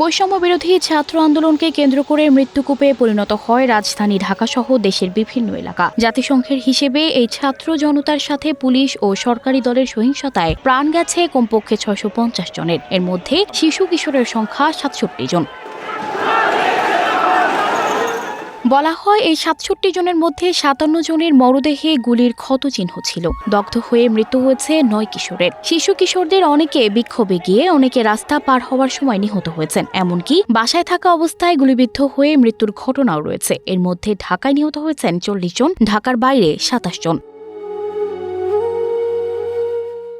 বৈষম্য বিরোধী ছাত্র আন্দোলনকে কেন্দ্র করে মৃত্যুকূপে পরিণত হয় রাজধানী ঢাকাসহ দেশের বিভিন্ন এলাকা। জাতিসংঘের হিসেবে এই ছাত্র জনতার সাথে পুলিশ ও সরকারি দলের সহিংসতায় প্রাণ গেছে কমপক্ষে ছয়শো পঞ্চাশ জনের। এর মধ্যে শিশু কিশোরের সংখ্যা সাতষট্টি জন। বলা হয়, এই সাতষট্টি জনের মধ্যে সাতান্ন জনের মরদেহে গুলির ক্ষত চিহ্ন ছিল। দগ্ধ হয়ে মৃত্যু হয়েছে নয় কিশোরের। শিশু কিশোরদের অনেকে বিক্ষোভে গিয়ে অনেকে রাস্তা পার হওয়ার সময় নিহত হয়েছেন। এমনকি বাসায় থাকা অবস্থায় গুলিবিদ্ধ হয়ে মৃত্যুর ঘটনাও রয়েছে। এর মধ্যে ঢাকায় নিহত হয়েছেন চল্লিশ জন, ঢাকার বাইরে সাতাশ জন।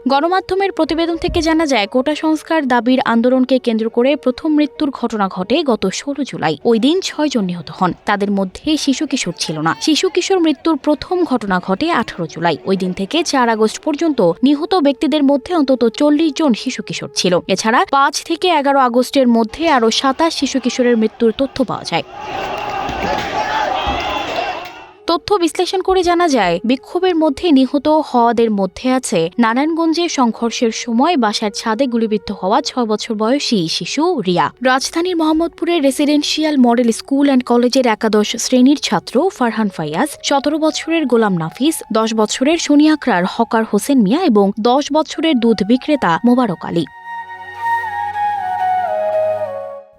গণমাধ্যমের প্রতিবেদন থেকে জানা যায়, কোটা সংস্কার দাবির আন্দোলনকে কেন্দ্র করে প্রথম মৃত্যুর ঘটনা ঘটে গত ষোলো জুলাই। ওই দিন ছয় জন নিহত হন। তাদের মধ্যে শিশু কিশোর ছিল না। শিশু কিশোর মৃত্যুর প্রথম ঘটনা ঘটে আঠারো জুলাই। ওই দিন থেকে চার আগস্ট পর্যন্ত নিহত ব্যক্তিদের মধ্যে অন্তত চল্লিশ জন শিশু কিশোর ছিল। এছাড়া পাঁচ থেকে এগারো আগস্টের মধ্যে আরও সাতাশ শিশু কিশোরের মৃত্যুর তথ্য পাওয়া যায়। তথ্য বিশ্লেষণ করে জানা যায়, বিক্ষোভের মধ্যে নিহত হওয়াদের মধ্যে আছে নারায়ণগঞ্জে সংঘর্ষের সময় বাসার ছাদে গুলিবিদ্ধ হওয়া ছয় বছর বয়সী শিশু রিয়া। রাজধানীর মোহাম্মদপুরের রেসিডেন্সিয়াল মডেল স্কুল অ্যান্ড কলেজের একাদশ শ্রেণির ছাত্র ফারহান ফাইয়াজ সতেরো বছরের গোলাম নাফিস, দশ বছরের সোনিয়াকরার হকার হোসেন মিয়া এবং দশ বছরের দুধ বিক্রেতা মোবারক আলী।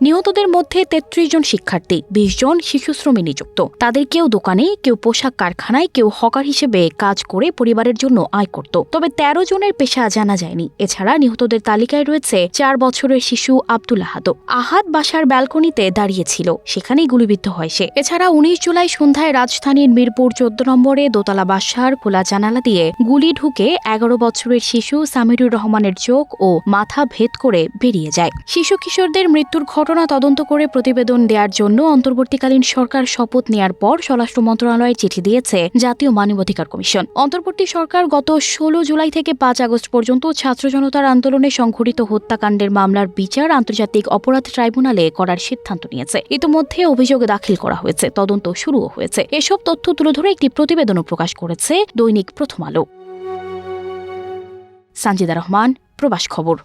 নিহতদের মধ্যে তেত্রিশ জন শিক্ষার্থী, বিশ জন শিশু শ্রমে নিযুক্ত। তাদের কেউ দোকানে, কেউ পোশাক কারখানায়, কেউ হকার হিসেবে কাজ করে পরিবারের জন্য আয় করত। তবে তেরো জনের পেশা জানা যায়নি। এছাড়া নিহতদের তালিকায় রয়েছে চার বছরের শিশু আব্দুল আহাদ। আহাদ বাসার ব্যালকনিতে দাঁড়িয়েছিল সেখানেই গুলিবিদ্ধ হয় সে। এছাড়া উনিশ জুলাই সন্ধ্যায় রাজধানীর মিরপুর চোদ্দ নম্বরে দোতলা বাসার খোলা জানালা দিয়ে গুলি ঢুকে এগারো বছরের শিশু সামিরুর রহমানের চোখ ও মাথা ভেদ করে বেরিয়ে যায়। শিশু কিশোরদের মৃত্যুর ঘটনা তদন্ত করে প্রতিবেদন দেওয়ার জন্য অন্তর্বর্তীকালীন সরকার শপথ নেয়ার পর স্বরাষ্ট্র মন্ত্রণালয়ে চিঠি দিয়েছে জাতীয় মানবাধিকার কমিশন। অন্তর্বর্তী সরকার গত ষোলো জুলাই থেকে পাঁচ আগস্ট পর্যন্ত ছাত্র জনতার আন্দোলনে সংঘটিত হত্যাকাণ্ডের মামলার বিচার আন্তর্জাতিক অপরাধ ট্রাইব্যুনালে করার সিদ্ধান্ত নিয়েছে। ইতিমধ্যে অভিযোগ দাখিল করা হয়েছে। তদন্ত শুরুও হয়েছে। এসব তথ্য তুলে ধরে একটি প্রতিবেদনও প্রকাশ করেছে দৈনিক প্রথম আলো। সানজিদা রহমান, প্রবাস খবর।